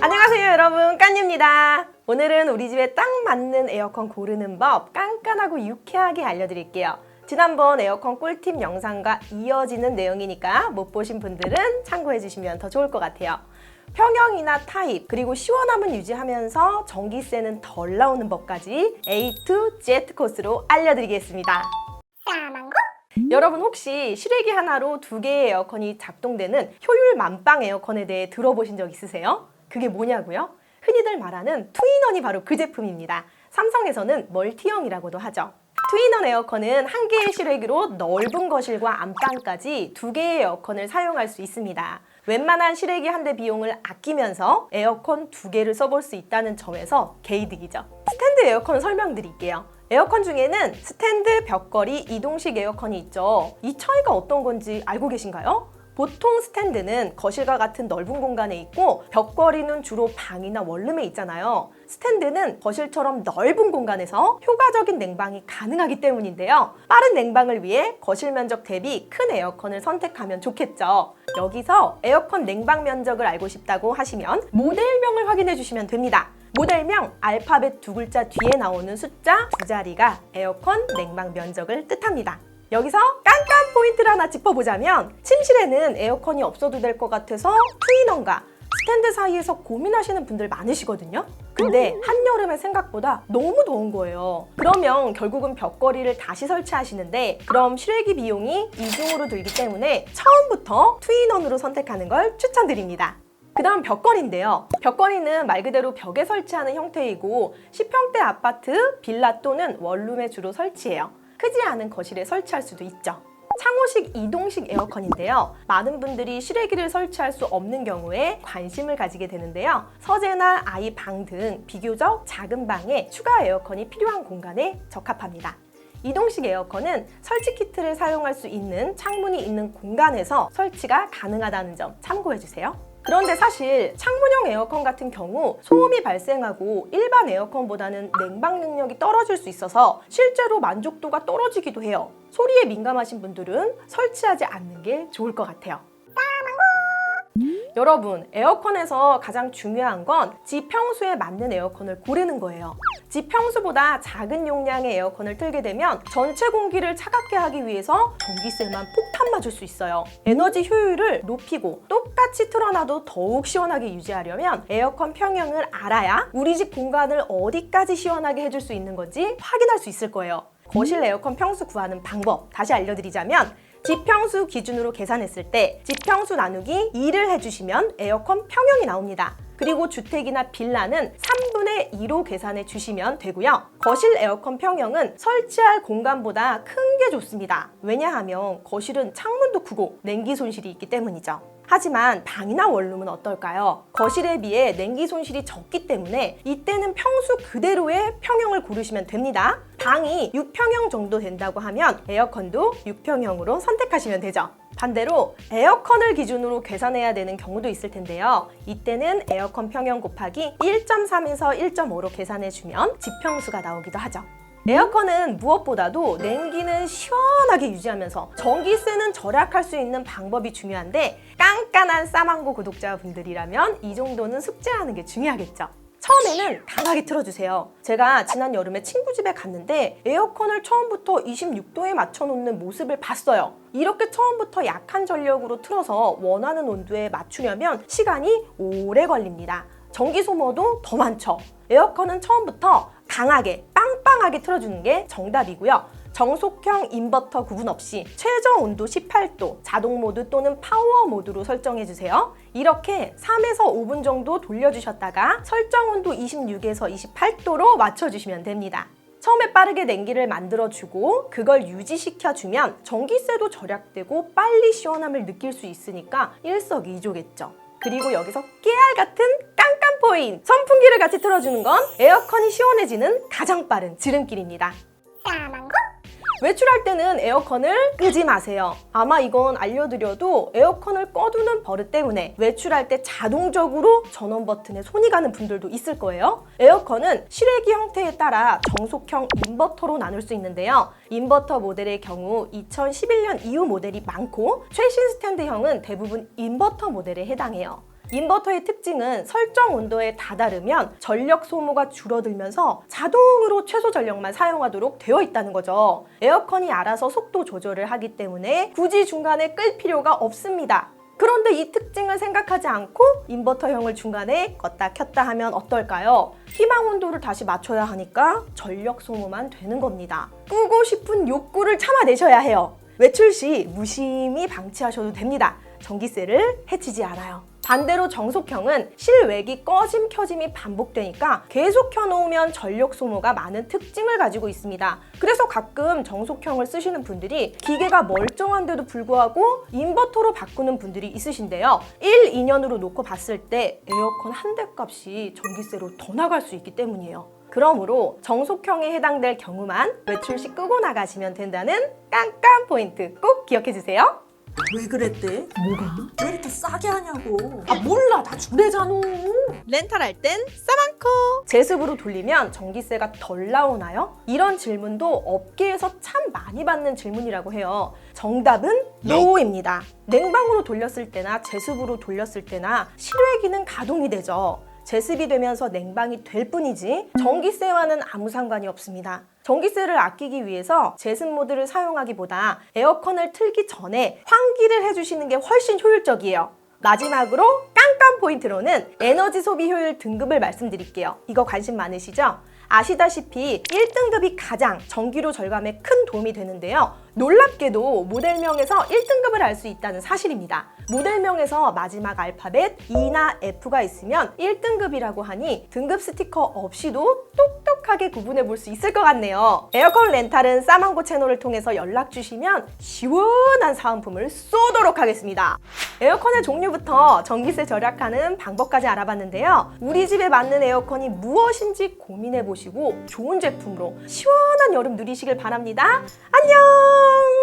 안녕하세요 여러분. 깐입니다. 오늘은 우리 집에 딱 맞는 에어컨 고르는 법 깐깐하고 유쾌하게 알려드릴게요. 지난번 에어컨 꿀팁 영상과 이어지는 내용이니까 못 보신 분들은 참고해 주시면 더 좋을 것 같아요 평형이나 타입 그리고 시원함은 유지하면서 전기세는 덜 나오는 법까지 A to Z 코스로 알려드리겠습니다 여러분 혹시 실외기 하나로 두 개의 에어컨이 작동되는 효율 만빵 에어컨에 대해 들어보신 적 있으세요? 그게 뭐냐고요? 흔히들 말하는 투인원이 바로 그 제품입니다. 삼성에서는 멀티형이라고도 하죠. 투인원 에어컨은 한 개의 실외기로 넓은 거실과 안방까지 두 개의 에어컨을 사용할 수 있습니다. 웬만한 실외기 한 대 비용을 아끼면서 에어컨 두 개를 써볼 수 있다는 점에서 개이득이죠. 스탠드 에어컨 설명드릴게요. 에어컨 중에는 스탠드 벽걸이 이동식 에어컨이 있죠. 이 차이가 어떤 건지 알고 계신가요? 보통 스탠드는 거실과 같은 넓은 공간에 있고 벽걸이는 주로 방이나 원룸에 있잖아요. 스탠드는 거실처럼 넓은 공간에서 효과적인 냉방이 가능하기 때문인데요. 빠른 냉방을 위해 거실 면적 대비 큰 에어컨을 선택하면 좋겠죠. 여기서 에어컨 냉방 면적을 알고 싶다고 하시면 모델명을 확인해 주시면 됩니다. 모델명 알파벳 두 글자 뒤에 나오는 숫자 두 자리가 에어컨 냉방 면적을 뜻합니다. 여기서 깐깐 포인트를 하나 짚어보자면 침실에는 에어컨이 없어도 될 것 같아서 트윈원과 스탠드 사이에서 고민하시는 분들 많으시거든요. 근데 한여름에 생각보다 너무 더운 거예요. 그러면 결국은 벽걸이를 다시 설치하시는데 그럼 실외기 비용이 이중으로 들기 때문에 처음부터 트윈원으로 선택하는 걸 추천드립니다. 그 다음 벽걸이인데요. 벽걸이는 말 그대로 벽에 설치하는 형태이고 10평대 아파트, 빌라 또는 원룸에 주로 설치해요. 크지 않은 거실에 설치할 수도 있죠. 창호식 이동식 에어컨인데요. 많은 분들이 실외기를 설치할 수 없는 경우에 관심을 가지게 되는데요. 서재나 아이 방 등 비교적 작은 방에 추가 에어컨이 필요한 공간에 적합합니다. 이동식 에어컨은 설치 키트를 사용할 수 있는 창문이 있는 공간에서 설치가 가능하다는 점 참고해 주세요. 그런데 사실 창문형 에어컨 같은 경우 소음이 발생하고 일반 에어컨보다는 냉방 능력이 떨어질 수 있어서 실제로 만족도가 떨어지기도 해요. 소리에 민감하신 분들은 설치하지 않는 게 좋을 것 같아요. 여러분, 에어컨에서 가장 중요한 건 집 평수에 맞는 에어컨을 고르는 거예요. 집 평수보다 작은 용량의 에어컨을 틀게 되면 전체 공기를 차갑게 하기 위해서 전기세만 폭탄 맞을 수 있어요. 에너지 효율을 높이고 똑같이 틀어놔도 더욱 시원하게 유지하려면 에어컨 평형을 알아야 우리 집 공간을 어디까지 시원하게 해줄 수 있는 건지 확인할 수 있을 거예요. 거실 에어컨 평수 구하는 방법 다시 알려드리자면 지평수 기준으로 계산했을 때 지평수 나누기 2를 해주시면 에어컨 평형이 나옵니다. 그리고 주택이나 빌라는 3분의 2로 계산해 주시면 되고요. 거실 에어컨 평형은 설치할 공간보다 큰 게 좋습니다. 왜냐하면 거실은 창문도 크고 냉기 손실이 있기 때문이죠. 하지만 방이나 원룸은 어떨까요? 거실에 비해 냉기 손실이 적기 때문에 이때는 평수 그대로의 평형을 고르시면 됩니다. 방이 6평형 정도 된다고 하면 에어컨도 6평형으로 선택하시면 되죠. 반대로 에어컨을 기준으로 계산해야 되는 경우도 있을 텐데요. 이때는 에어컨 평형 곱하기 1.3에서 1.5로 계산해주면 지평수가 나오기도 하죠. 에어컨은 무엇보다도 냉기는 시원하게 유지하면서 전기세는 절약할 수 있는 방법이 중요한데 깐깐한 싸망고 구독자분들이라면 이 정도는 숙제하는 게 중요하겠죠. 처음에는 강하게 틀어주세요. 제가 지난 여름에 친구 집에 갔는데 에어컨을 처음부터 26도에 맞춰놓는 모습을 봤어요. 이렇게 처음부터 약한 전력으로 틀어서 원하는 온도에 맞추려면 시간이 오래 걸립니다. 전기 소모도 더 많죠. 에어컨은 처음부터 강하게 빵빵하게 틀어주는 게 정답이고요. 정속형 인버터 구분 없이 최저 온도 18도, 자동 모드 또는 파워 모드로 설정해 주세요. 이렇게 3에서 5분 정도 돌려주셨다가 설정 온도 26에서 28도로 맞춰주시면 됩니다. 처음에 빠르게 냉기를 만들어주고 그걸 유지시켜주면 전기세도 절약되고 빨리 시원함을 느낄 수 있으니까 일석이조겠죠. 그리고 여기서 깨알 같은 깐깐 포인트! 선풍기를 같이 틀어주는 건 에어컨이 시원해지는 가장 빠른 지름길입니다. 외출할 때는 에어컨을 끄지 마세요. 아마 이건 알려드려도 에어컨을 꺼두는 버릇 때문에 외출할 때 자동적으로 전원 버튼에 손이 가는 분들도 있을 거예요. 에어컨은 실외기 형태에 따라 정속형 인버터로 나눌 수 있는데요. 인버터 모델의 경우 2011년 이후 모델이 많고 최신 스탠드형은 대부분 인버터 모델에 해당해요. 인버터의 특징은 설정 온도에 다다르면 전력 소모가 줄어들면서 자동으로 최소 전력만 사용하도록 되어 있다는 거죠. 에어컨이 알아서 속도 조절을 하기 때문에 굳이 중간에 끌 필요가 없습니다. 그런데 이 특징을 생각하지 않고 인버터형을 중간에 껐다 켰다 하면 어떨까요? 희망 온도를 다시 맞춰야 하니까 전력 소모만 되는 겁니다. 끄고 싶은 욕구를 참아내셔야 해요. 외출 시 무심히 방치하셔도 됩니다. 전기세를 해치지 않아요. 반대로 정속형은 실외기 꺼짐 켜짐이 반복되니까 계속 켜놓으면 전력 소모가 많은 특징을 가지고 있습니다. 그래서 가끔 정속형을 쓰시는 분들이 기계가 멀쩡한데도 불구하고 인버터로 바꾸는 분들이 있으신데요. 1, 2년으로 놓고 봤을 때 에어컨 한 대 값이 전기세로 더 나갈 수 있기 때문이에요. 그러므로 정속형에 해당될 경우만 외출 시 끄고 나가시면 된다는 깜깜 포인트 꼭 기억해 주세요. 왜 그랬대? 뭐가? 왜 이렇게 싸게 하냐고. 아 몰라 다 주례잖아 렌탈할 땐 싸만코 제습으로 돌리면 전기세가 덜 나오나요? 이런 질문도 업계에서 참 많이 받는 질문이라고 해요 정답은 NO입니다 냉방으로 돌렸을 때나 제습으로 돌렸을 때나 실외기는 가동이 되죠 제습이 되면서 냉방이 될 뿐이지 전기세와는 아무 상관이 없습니다. 전기세를 아끼기 위해서 제습 모드를 사용하기보다 에어컨을 틀기 전에 환기를 해주시는 게 훨씬 효율적이에요. 마지막으로 깜깜 포인트로는 에너지 소비 효율 등급을 말씀드릴게요. 이거 관심 많으시죠? 아시다시피 1등급이 가장 전기료 절감에 큰 도움이 되는데요. 놀랍게도 모델명에서 1등급을 알 수 있다는 사실입니다. 모델명에서 마지막 알파벳 E나 F가 있으면 1등급이라고 하니 등급 스티커 없이도 똑 똑하게 구분해 볼 수 있을 것 같네요. 에어컨 렌탈은 싸망고 채널을 통해서 연락 주시면 시원한 사은품을 쏘도록 하겠습니다. 에어컨의 종류부터 전기세 절약하는 방법까지 알아봤는데요. 우리 집에 맞는 에어컨이 무엇인지 고민해 보시고 좋은 제품으로 시원한 여름 누리시길 바랍니다. 안녕!